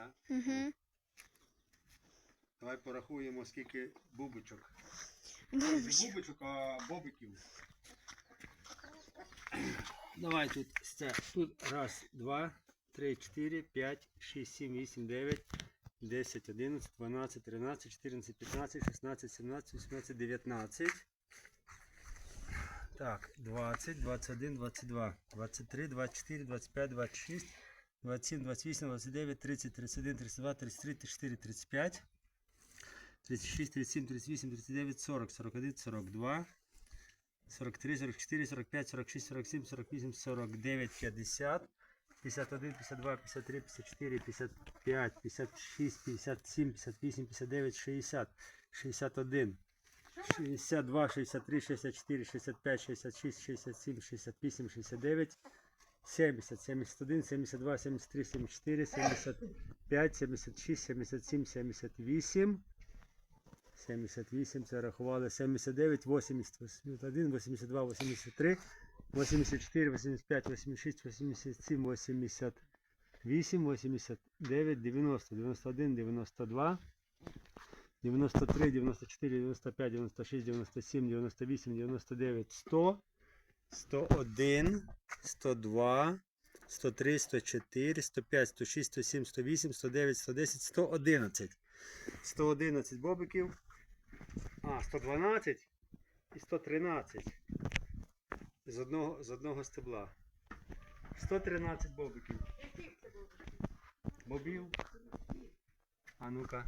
так? Угу. Давай порахуємо, скільки бубочок. Не бубочок, а бобиків. Давай тут це. Тут раз, два, три, чотири, п'ять, шість, сім, вісім, дев'ять, десять, одинадцять, дванадцять, тринадцять, чотирнадцять, п'ятнадцять, шістнадцять, сімнадцять, вісімнадцять, дев'ятнадцять. Так, 20, 21, 22, 23, 24, 25, 26, 27, 28, 29, 30, 31, 32, 33, 34, 35, 36, 37, 38, 39, 40, 41, 42, 43, 44, 45, 46, 47, 48, 49, 50, 51, 52, 53, 54, 55, 56, 57, 58, 59, 60, 61, 62, 63, 64, 65, 66, 67, 68, 69, 70, 71, 72, 73, 74, 75, 76, 77, 78, 78, це рахували. 79, 80, 81, 82, 83, 84, 85, 86, 87, 88, 89, 90, 91, 92, 93, 94, 95, 96, 97, 98, 99, 100, 101, 102, 103, 104, 105, 106, 107, 108, 109, 110, 111. 111 бобиків. А, 112 і 113. З одного, з одного стебла. 113 бобиків. Бобів. А ну-ка.